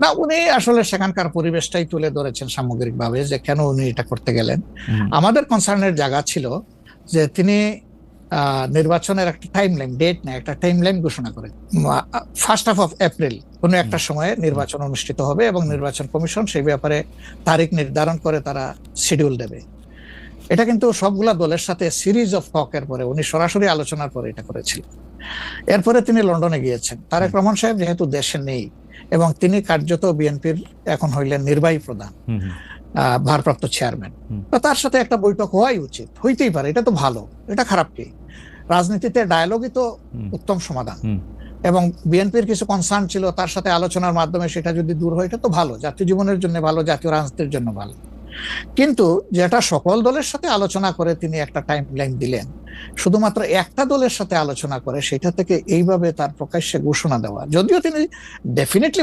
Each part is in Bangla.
না উনি আসলে সেখানকার পরিবেশটাই তুলে ধরেছেন সামগ্রিকভাবে যে কেন উনি এটা করতে গেলেন। আমাদের কনসার্নের জায়গা ছিল যে তিনি নির্বাচনের একটা টাইম লাইন ডেট না একটা টাইম লাইন ঘোষণা করেন ফার্স্ট হাফ অফ এপ্রিল কোনো একটা সময়ে নির্বাচন অনুষ্ঠিত হবে এবং নির্বাচন কমিশন সেই ব্যাপারে তারিখ নির্ধারণ করে তারা শিডিউল দেবে। এটা কিন্তু সবগুলা দলের সাথে সিরিজ অফ টকের পরে উনি সরাসরি আলোচনার পরে এটা করেছিলেন। এরপরে তিনি লন্ডনে গিয়েছেন। তারেক রহমান সাহেব যেহেতু দেশে নেই এবং তিনি কার্যত বিএনপির এখন হইলেন নির্বাহী প্রধান ভারপ্রাপ্ত চেয়ারম্যান। তার সাথে একটা বৈঠক হওয়াই উচিত। হইতেই পারে এটা তো ভালো। এটা খারাপ কি? রাজনীতিতে ডায়ালগই তো উত্তম সমাধান। এবং বিএনপির কিছু কনসার্ন ছিল তার সাথে আলোচনার মাধ্যমে সেটা যদি দূর হয় এটা তো ভালো। জাতীয় জীবনের জন্য ভালো জাতীয় রাজনীতির জন্য ভালো। কিন্তু যেটা সকল দলের সাথে আলোচনা করে তিনি একটা টাইম লাইন দিলেন, শুধুমাত্র একটা দলের সাথে আলোচনা করে, সেটা থেকে এইভাবে তার প্রকাশ্যে ঘোষণা দেওয়া। যদিও তিনি ডেফিনেটলি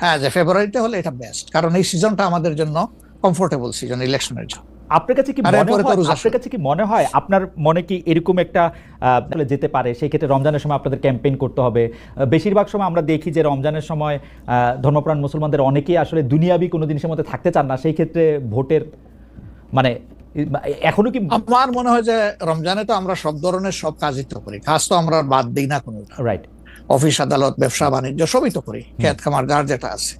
হ্যাঁ যে ফেব্রুয়ারিতে হলে এটা বেস্ট কারণ এই সিজনটা আমাদের জন্য কমফোর্টেবল সিজন ইলেকশনের জন্য। আপনার কাছে কি মনে হয় আপনার কাছে কি মনে হয় আপনার মনে কি এরকম একটা যেতে পারে? সেই ক্ষেত্রে রমজানের সময় আপনাদের ক্যাম্পেইন করতে হবে। বেশিরভাগ সময় আমরা দেখি যে রমজানের সময় আহ, ধর্মপ্রাণ মুসলমানদের অনেকেই আসলে দুনিয়াবি কোনো জিনিসের মধ্যে থাকতে চান না। সেই ক্ষেত্রে ভোটের মানে এখনও কি আমার মনে হয় যে রমজানে তো আমরা সব ধরনের সব কাজই তো করি। কাজ তো আমরা বাদ দিই না কোনো রাইট অফিস আদালত ব্যবসা বাণিজ্য সবই তো করি খেত খামার যার যেটা আছে।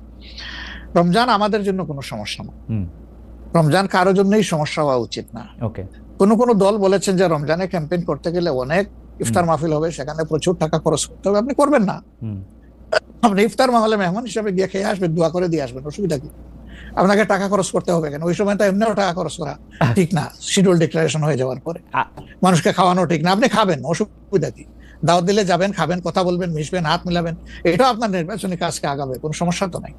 রমজান আমাদের জন্য কোনো সমস্যা না। রমজান কারোর জন্যই সমস্যা হওয়া উচিত না। কোনো কোনো দল বলেছেন যে রমজানে ক্যাম্পেইন করতে গেলে অনেক ইফতার মাহফিল হবে সেখানে প্রচুর টাকা খরচ করতে হবে আপনি করবেন না। আপনি ইফতার মাহলে মেহমান হিসাবে গিয়ে খেয়ে আসবেন দোয়া করে দিয়ে আসবেন অসুবিধা কি? আপনাকে টাকা খরচ করতে হবে কেন? ওই সময় তো এমনিও টাকা খরচ করা ঠিক না শিডিউল ডিক্লারেশন হয়ে যাওয়ার পরে। মানুষকে খাওয়ানো ঠিক না আপনি খাবেন অসুবিধা কি? দাওয়াত দিলে যাবেন খাবেন কথা বলবেন মিশবেন হাত মিলাবেন। এটাও আপনার নির্বাচনী কাজকে আগাবে কোনো সমস্যা তো নাই।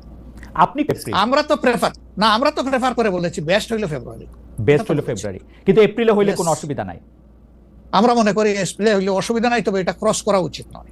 আপনি আমরা তো প্রেফার না আমরা তো প্রেফার করে বলেছি বেস্ট হইল ফেব্রুয়ারি বেস্ট হইল ফেব্রুয়ারি কিন্তু এপ্রিলে হইলে কোনো অসুবিধা নাই। আমরা মনে করি এপ্রিলে হইলে অসুবিধা নাই তবে এটা ক্রস করা উচিত নয়।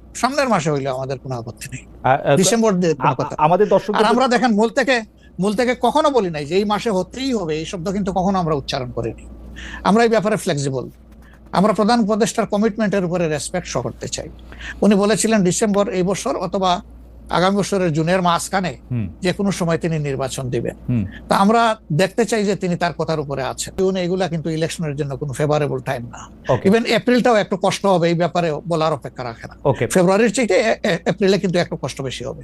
সামনের মাসে হইলে আমাদের কোনো আপত্তি নেই। ডিসেম্বর আমাদের দর্শক আর আমরা দেখেন মূল থেকে মূল থেকে কখনো বলি নাই যে এই মাসে হতেই হবে এই শব্দ কিন্তু কখনো আমরা উচ্চারণ করিনি। আমরা এই ব্যাপারে ফ্লেক্সিবল আমরা প্রধান উপদেষ্টার কমিটমেন্টের উপরে রেসপেক্ট শো করতে চাই। উনি বলেছিলেন ডিসেম্বর এই বছর অথবা আগামী বছরের জুনের মাঝখানে যে কোনো সময় তিনি নির্বাচন দিবেন। তা আমরা দেখতে চাই যে তিনি তার কথার উপরে আছেন। জুন এগুলা কিন্তু ইলেকশনের জন্য কোনো ফেভারেবল টাইম না। ইভেন এপ্রিলটাও একটু কষ্ট হবে এই ব্যাপারে বলার অপেক্ষা রাখে না। ফেব্রুয়ারির এ- এপ্রিলে কিন্তু একটু কষ্ট বেশি হবে।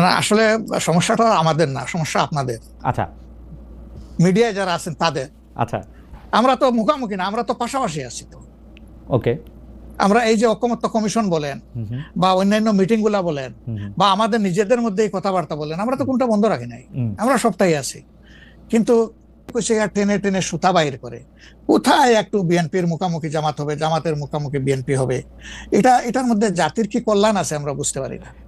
না আসলে সমস্যাটা আমাদের না সমস্যা আপনাদের। আচ্ছা। মিডিয়ায় যারা আছেন তাদের। আচ্ছা। আমরা তো মুখামুখি না আমরা তো পাশাপাশি আছি তো। ওকে। আমরা এই যে ঐকমত্য কমিশন বলেন বা অন্যান্য মিটিংগুলা বলেন বা আমাদের নিজেদের মধ্যে এই কথাবার্তা বলেন আমরা তো কোনটা বন্ধ রাখি নাই। আমরা সবটাই আছি। কিন্তু টেনে টেনে সুতা বাইর করে। কোথায় একটু বিএনপির মুখামুখি জামাত হবে জামাতের মুখামুখি বিএনপি হবে? এটা এটার মধ্যে জাতির কি কল্যাণ আছে আমরা বুঝতে পারি না।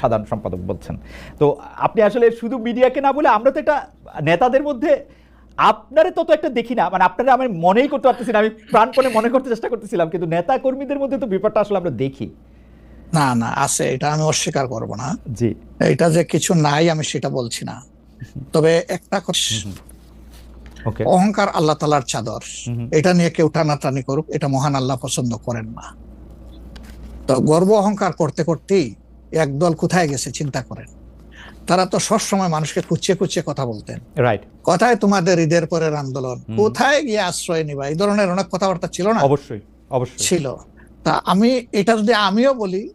সাধারণ সম্পাদক বলছেন। তো আপনি আসলে শুধু মিডিয়াকে না বলে আমরা তো এটা নেতাদের মধ্যে আপনারে তত একটা দেখি না মানে আপনারা আমি মনেই করতে পারতেছি না আমি প্রাণপণে মনে করতে চেষ্টা করতেছিলাম কিন্তু নেতা কর্মীদের মধ্যে তো ব্যাপারটা আসলে আমরা দেখি। না না আছে এটা আমি অস্বীকার করব না। জি। এটা যে কিছু নাই আমি সেটা বলছি না। তবে একটা অহংকার আল্লাহ তালার চাদর। এটা নিয়ে কেউ টানাটানি করুক এটা মহান আল্লাহ পছন্দ করেন না। তো গর্ব অহংকার করতে করতেই একদল কোথায় গেছে চিন্তা করেন। তারা তো সবসময় মানুষকে কুচিয়ে কুচিয়ে কথা বলতেন। রাইট কোথায় তোমাদের ঈদের পরের আন্দোলন। কোথায় গিয়ে আশ্রয় নিবা? এই ধরনের অনেক কথাবার্তা ছিল না? অবশ্যই অবশ্যই। ছিল। তা আমি এটা যদি আমিও বলি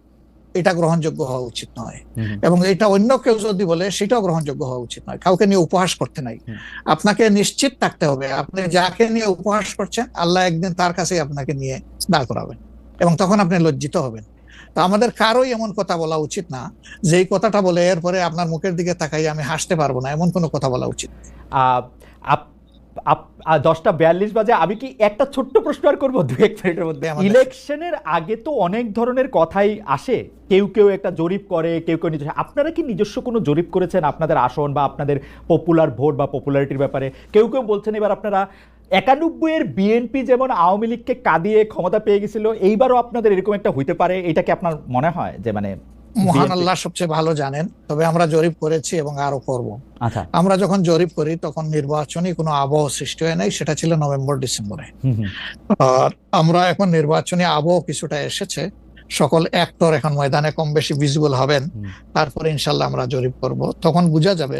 এটা গ্রহণযোগ্য হওয়া উচিত নয়। এবং এটা অন্য কেউ যদি বলে সেটাও গ্রহণযোগ্য হওয়া উচিত নয়। কাউকে নিয়ে উপহাস করতে নাই। আপনাকে নিশ্চিত থাকতে হবে। আপনি যাকে নিয়ে উপহাস করছেন আল্লাহ একদিন তার কাছেই আপনাকে নিয়ে দাঁড় করাবেন। এবং তখন আপনি লজ্জিত হবেন। তো আমাদের কারোই এমন কথা বলা উচিত না যে এই কথাটা বলে এরপরে আপনার মুখের দিকে তাকাই আমি হাসতে পারব না এমন কোনো কথা বলা উচিত দশটা বিয়াল্লিশ বাজে আমি কি একটা ছোট্ট প্রশ্ন আর করব দু এক মিনিটের মধ্যে? ইলেকশনের আগে তো অনেক ধরনের কথাই আসে কেউ কেউ একটা জরিপ করে কেউ কেউ নিজস্ব আপনারা কি নিজস্ব কোনো জরিপ করেছেন আপনাদের আসন বা আপনাদের পপুলার ভোট বা পপুলারিটির ব্যাপারে? কেউ কেউ বলছেন এবার আপনারা একানব্বই এর বিএনপি যেমন আওয়ামী লীগকে কাঁদিয়ে ক্ষমতা পেয়ে গেছিল এইবারও আপনাদের এরকম একটা হইতে পারে? এটা কি আপনার মনে হয় যে মানে মহান আল্লাহ সবচেয়ে ভালো জানেন তবে আমরা জরিপ করেছি এবং আরও করব। আচ্ছা। আমরা যখন জরিপ করি তখন নির্বাচনী কোনো আবহ সৃষ্টি হয় নাই সেটা ছিল নভেম্বর ডিসেম্বরে। আর আমরা এখন নির্বাচনী আবহ কিছুটা এসেছে সকল অ্যাক্টর এখন ময়দানে কম বেশি ভিজিবল হবেন তারপরে ইনশাল্লাহ আমরা জরিপ করব। তখন বোঝা যাবে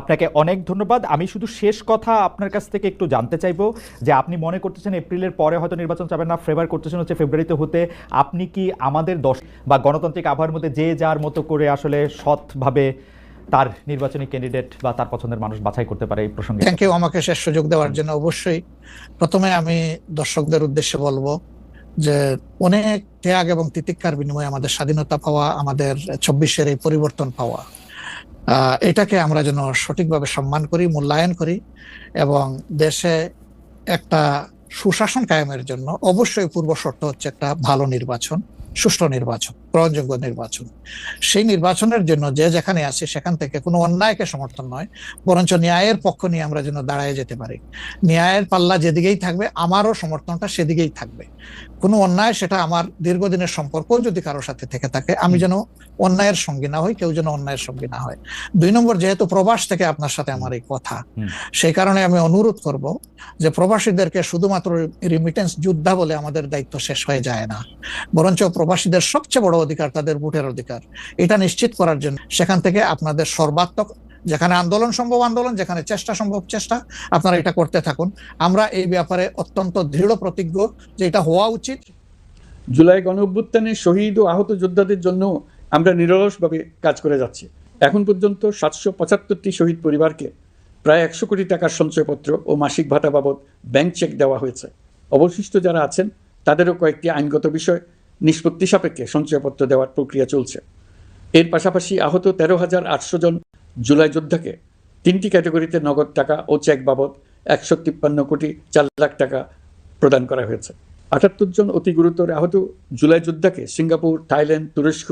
আপনাকে অনেক ধন্যবাদ। আমি শুধু শেষ কথা আপনার কাছ থেকে একটু জানতে চাইব যে আপনি মনে করতেছেন এপ্রিলের পরে হয়তো নির্বাচন চাবেন না, ফেভার করতেছেন হচ্ছে ফেব্রুয়ারিতে হতে। আপনি কি আমাদের দশ বা গণতান্ত্রিক আবহাওয়ার মধ্যে যে যার মতো করে আসলে সৎভাবে তার নির্বাচনী ক্যান্ডিডেট বা তার পছন্দের মানুষ বাছাই করতে পারে এই প্রসঙ্গে? থ্যাংক ইউ আমাকে শেষ সুযোগ দেওয়ার জন্য অবশ্যই। প্রথমে আমি দর্শকদের উদ্দেশ্যে বলব যে অনেক ত্যাগ এবং তিতিক্ষার বিনিময়ে আমাদের স্বাধীনতা পাওয়া, আমাদের চব্বিশের এই পরিবর্তন পাওয়া এটাকে আমরা যেন সঠিকভাবে সম্মান করি, মূল্যায়ন করি এবং দেশে একটা সুশাসন কায়েমের জন্য অবশ্যই পূর্ব শর্ত হচ্ছে একটা ভালো নির্বাচন, সুষ্ঠু নির্বাচন। গ্রহণযোগ্য নির্বাচন। সেই নির্বাচনের জন্য যে যেখানে আছে সেখান থেকে কোনো অন্যায়কে সমর্থন নয় বরঞ্চ ন্যায়ের পক্ষ নিয়ে আমরা যেন দাঁড়ায় যেতে পারি। ন্যায়ের পাল্লা যেদিকেই থাকবে আমারও সমর্থনটা সেদিকেই থাকবে। কোনো অন্যায় সেটা আমার দীর্ঘদিনের সম্পর্ক যদি কারোর সাথে থেকে থাকে আমি যেন অন্যায়ের সঙ্গী না হই কেউ যেন অন্যায়ের সঙ্গী না হয়। দুই নম্বর যেহেতু প্রবাস থেকে আপনার সাথে আমার এই কথা সেই কারণে আমি অনুরোধ করব যে প্রবাসীদেরকে শুধুমাত্র রিমিটেন্স যোদ্ধা বলে আমাদের দায়িত্ব শেষ হয়ে যায় না। বরঞ্চ প্রবাসীদের সবচেয়ে বড় অধিকার, তাদের ভোটের অধিকার। এটা নিশ্চিত করার জন্য সেখান থেকে আপনাদের সর্বাত্মক যেখানে আন্দোলন সম্ভব, আন্দোলন, যেখানে চেষ্টা সম্ভব, চেষ্টা, আপনারা এটা করতে থাকুন। আমরা এই ব্যাপারে অত্যন্ত দৃঢ় প্রতিজ্ঞ যে এটা হওয়া উচিত। জুলাই গণ অভ্যুত্থানের শহীদ ও আহত যোদ্ধাদের জন্য আমরা নিরলসভাবে কাজ করে যাচ্ছি। এখন পর্যন্ত সাতশো পঁচাত্তরটি শহীদ পরিবারকে প্রায় একশো কোটি টাকার সঞ্চয়পত্র ও মাসিক ভাতা বাবদ ব্যাংক চেক দেওয়া হয়েছে। অবশিষ্ট যারা আছেন, তাদেরও কয়েকটি আইনগত বিষয় নিষ্পত্তি সাপেক্ষে সঞ্চয়পত্র দেওয়ার প্রক্রিয়া চলছে। এর পাশাপাশি আহত তেরো হাজার আটশো জন জুলাই যোদ্ধাকে তিনটি ক্যাটাগরিতে নগদ টাকা ও চেক বাবদ একশো তিপ্পান্ন কোটি চার লাখ টাকা প্রদান করা হয়েছে। আটাত্তর জন অতি গুরুতর আহত জুলাই যোদ্ধাকে সিঙ্গাপুর, থাইল্যান্ড, তুরস্ক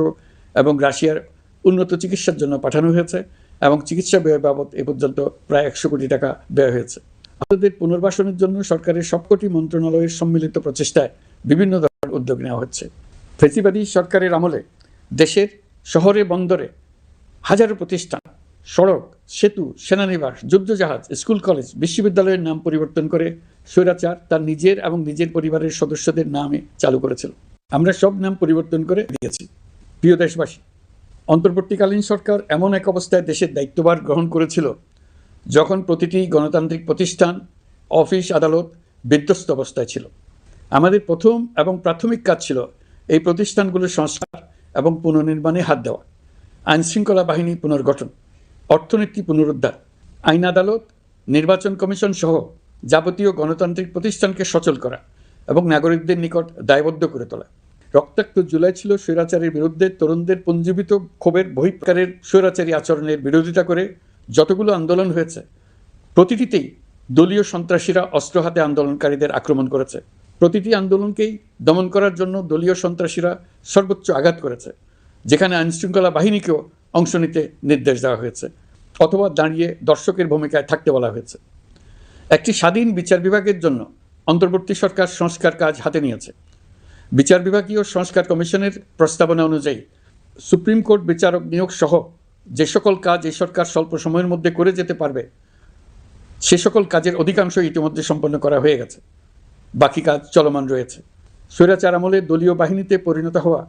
এবং রাশিয়ার উন্নত চিকিৎসার জন্য পাঠানো হয়েছে এবং চিকিৎসা ব্যয় বাবদ এ পর্যন্ত প্রায় একশো কোটি টাকা ব্যয় হয়েছে। আহতদের পুনর্বাসনের জন্য সরকারের সবকটি মন্ত্রণালয়ের সম্মিলিত প্রচেষ্টায় বিভিন্ন ধরনের উদ্যোগ নেওয়া হচ্ছে। ফেসিবাদী সরকারের আমলে দেশের শহরে, বন্দরে হাজারো প্রতিষ্ঠান, সড়ক, সেতু, সেনানিবাস, যুদ্ধজাহাজ, স্কুল, কলেজ, বিশ্ববিদ্যালয়ের নাম পরিবর্তন করে স্বৈরাচার তার নিজের এবং নিজের পরিবারের সদস্যদের নামে চালু করেছিল। আমরা সব নাম পরিবর্তন করে দিয়েছি। প্রিয় দেশবাসী, অন্তর্বর্তীকালীন সরকার এমন এক অবস্থায় দেশের দায়িত্বভার গ্রহণ করেছিল যখন প্রতিটি গণতান্ত্রিক প্রতিষ্ঠান, অফিস আদালত বিধ্বস্ত অবস্থায় ছিল। আমাদের প্রথম এবং প্রাথমিক কাজ ছিল এই প্রতিষ্ঠানগুলোর সংস্কার এবং পুনর্নির্মাণে হাত দেওয়া, আইনশৃঙ্খলা বাহিনী পুনর্গঠন, অর্থনীতি পুনরুদ্ধার, আইন আদালত, নির্বাচন কমিশন সহ যাবতীয় গণতান্ত্রিক প্রতিষ্ঠানকে সচল করা এবং নাগরিকদের নিকট দায়বদ্ধ করে তোলা। রক্তাক্ত জুলাই ছিল স্বৈরাচারের বিরুদ্ধে তরুণদের পুঞ্জীবিত ক্ষোভের বহিষ্কারের স্বৈরাচারী আচরণের বিরোধিতা করে যতগুলো আন্দোলন হয়েছে, প্রতিটিতেই দলীয় সন্ত্রাসীরা অস্ত্র হাতে আন্দোলনকারীদের আক্রমণ করেছে। প্রতিটি আন্দোলনকেই দমন করার জন্য দলীয় সন্ত্রাসীরা সর্বোচ্চ আঘাত করেছে, যেখানে আইনশৃঙ্খলা বাহিনীকেও অংশ নিতে নির্দেশ দেওয়া হয়েছে অথবা দাঁড়িয়ে দর্শকের ভূমিকায় থাকতে বলা হয়েছে। একটি স্বাধীন বিচার বিভাগের জন্য অন্তর্বর্তী সরকার সংস্কার কাজ হাতে নিয়েছে। বিচার বিভাগীয় সংস্কার কমিশনের প্রস্তাবনা অনুযায়ী সুপ্রিম কোর্ট বিচারক নিয়োগ সহ যে সকল কাজ এই সরকার স্বল্প সময়ের মধ্যে করে যেতে পারবে, সে সকল কাজের অধিকাংশ ইতিমধ্যে সম্পন্ন করা হয়ে গেছে। বাকি কাজ চলমান রয়েছে। স্বৈরাচার আমলে দলীয় বাহিনীতে পরিণত হওয়া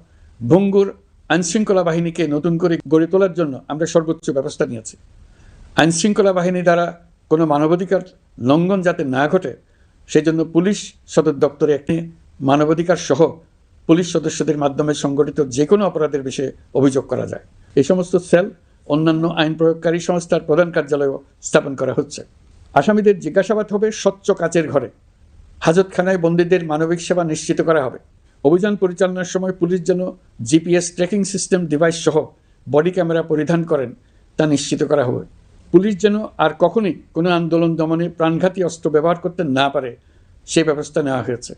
ভঙ্গুর আইনশৃঙ্খলা বাহিনীকে নতুন করে গড়ে তোলার জন্য আমরা সর্বোচ্চ ব্যবস্থা নিয়েছি। আইনশৃঙ্খলা বাহিনী দ্বারা কোনো মানবাধিকার লঙ্ঘন যাতে না ঘটে, সেজন্য পুলিশ সদর দপ্তরে একটি মানবাধিকার সহ পুলিশ সদস্যদের মাধ্যমে সংগঠিত যে কোনো অপরাধের বিষয়ে অভিযোগ করা যায়। এই সমস্ত সেল অন্যান্য আইন প্রয়োগকারী সংস্থার প্রধান কার্যালয়ও স্থাপন করা হচ্ছে। আসামিদের জিজ্ঞাসাবাদ হবে স্বচ্ছ কাচের ঘরে। হাজতখানায় বন্দীদের মানবিক সেবা নিশ্চিত করা হবে। অভিযান পরিচালনার সময় পুলিশ যেন জিপিএস ট্র্যাকিং সিস্টেম ডিভাইস সহ বডি ক্যামেরা পরিধান করেন, তা নিশ্চিত করা হবে। পুলিশ যেন আর কখনোই কোনো আন্দোলন দমনে প্রাণঘাতী অস্ত্র ব্যবহার করতে না পারে, সেই ব্যবস্থা নেওয়া হয়েছে।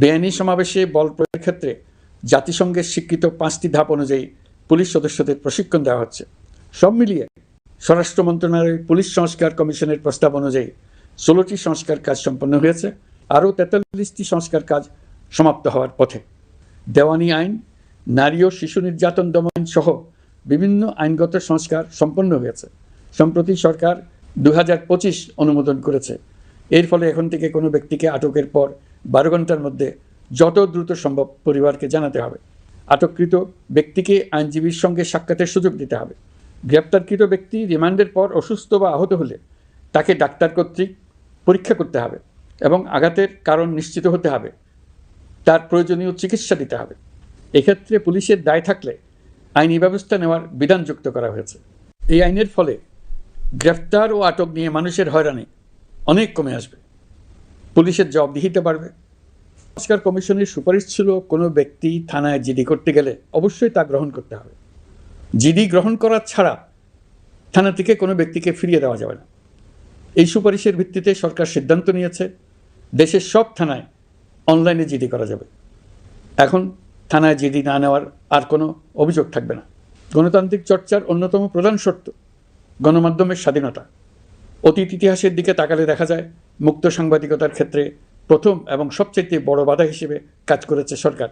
বেআইনি সমাবেশে বল প্রয়োগের ক্ষেত্রে জাতিসংঘের স্বীকৃত পাঁচটি ধাপ অনুযায়ী পুলিশ সদস্যদের প্রশিক্ষণ দেওয়া হচ্ছে। সব মিলিয়ে স্বরাষ্ট্র মন্ত্রণালয়ের পুলিশ সংস্কার কমিশনের প্রস্তাব অনুযায়ী ষোলোটি সংস্কার কাজ সম্পন্ন হয়েছে। আরও তেতাল্লিশটি সংস্কার কাজ সমাপ্ত হওয়ার পথে। দেওয়ানি আইন, নারী ও শিশু নির্যাতন দমন সহ বিভিন্ন আইনগত সংস্কার সম্পন্ন হয়েছে। সম্প্রতি সরকার দু হাজার পঁচিশ অনুমোদন করেছে। এর ফলে এখন থেকে কোনো ব্যক্তিকে আটকের পর বারো ঘণ্টার মধ্যে যত দ্রুত সম্ভব পরিবারকে জানাতে হবে। আটককৃত ব্যক্তিকে আইনজীবীর সঙ্গে সাক্ষাতের সুযোগ দিতে হবে। গ্রেপ্তারকৃত ব্যক্তি রিমান্ডের পর অসুস্থ বা আহত হলে তাকে ডাক্তার কর্তৃক পরীক্ষা করতে হবে। এবং আঘাতের কারণ নিশ্চিত হতে হবে। তার প্রয়োজনীয় চিকিৎসা দিতে হবে। এক্ষেত্রে পুলিশের দায় থাকলে আইনি ব্যবস্থা নেওয়ার বিধান যুক্ত করা হয়েছে। এই আইনের ফলে গ্রেফতার ও আটক নিয়ে মানুষের হয়রানি অনেক কমে আসবে। পুলিশের জবাবদিহিতে পারবে। সংস্কার কমিশনের সুপারিশ ছিল, কোনো ব্যক্তি থানায় জিডি করতে গেলে অবশ্যই তা গ্রহণ করতে হবে। জিডি গ্রহণ করা ছাড়া থানা থেকে কোনো ব্যক্তিকে ফিরিয়ে দেওয়া যাবে না। এই সুপারিশের ভিত্তিতে সরকার সিদ্ধান্ত নিয়েছে দেশের সব থানায় অনলাইনে জিডি করা যাবে। এখন থানায় জিডি না নেওয়ার আর কোনো অভিযোগ থাকবে না। গণতান্ত্রিক চর্চার অন্যতম প্রধান শর্ত গণমাধ্যমের স্বাধীনতা। অতীত ইতিহাসের দিকে তাকালে দেখা যায় মুক্ত সাংবাদিকতার ক্ষেত্রে প্রথম এবং সবচেয়ে বড় বাধা হিসেবে কাজ করেছে সরকার।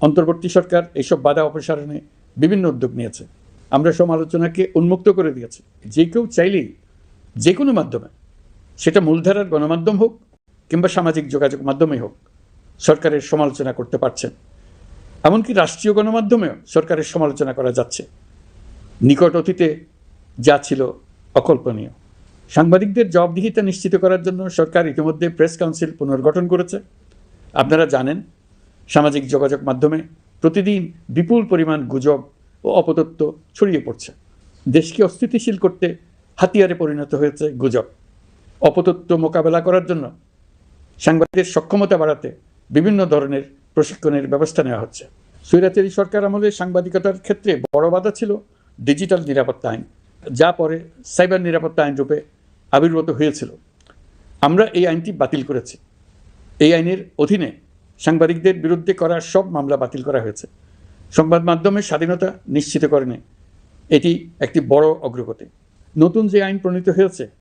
অন্তর্বর্তী সরকার এইসব বাধা অপসারণে বিভিন্ন উদ্যোগ নিয়েছে। আমরা সমালোচনাকে উন্মুক্ত করে দিয়েছি। যে কেউ চাইলেই যে কোনো মাধ্যমে, সেটা মূলধারার গণমাধ্যম হোক কিংবা সামাজিক যোগাযোগ মাধ্যমেই হোক, সরকারের সমালোচনা করতে পারছেন। এমনকি রাষ্ট্রীয় গণমাধ্যমেও সরকারের সমালোচনা করা যাচ্ছে। নিকট অতীতে যা ছিল অকল্পনীয়। সাংবাদিকদের জবাবদিহিতা নিশ্চিত করার জন্য সরকার ইতিমধ্যে প্রেস কাউন্সিল পুনর্গঠন করেছে। আপনারা জানেন, সামাজিক যোগাযোগ মাধ্যমে প্রতিদিন বিপুল পরিমাণ গুজব ও অপতত্ত্ব ছড়িয়ে পড়ছে। দেশকে অস্থিতিশীল করতে হাতিয়ারে পরিণত হয়েছে গুজব। অপতত্ত্ব মোকাবেলা করার জন্য সাংবাদিকদের সক্ষমতা বাড়াতে বিভিন্ন ধরনের প্রশিক্ষণের ব্যবস্থা নেওয়া হচ্ছে। স্বৈরাচারী সরকার আমলে সাংবাদিকতার ক্ষেত্রে বড় বাধা ছিল ডিজিটাল নিরাপত্তা আইন, যা পরে সাইবার নিরাপত্তা আইন রূপে আবির্ভূত হয়েছিল। আমরা এই আইনটি বাতিল করেছি। এই আইনের অধীনে সাংবাদিকদের বিরুদ্ধে করা সব মামলা বাতিল করা হয়েছে। সংবাদ মাধ্যমের স্বাধীনতা নিশ্চিত করেনি। এটি একটি বড় অগ্রগতি। নতুন যে আইন প্রণীত হয়েছে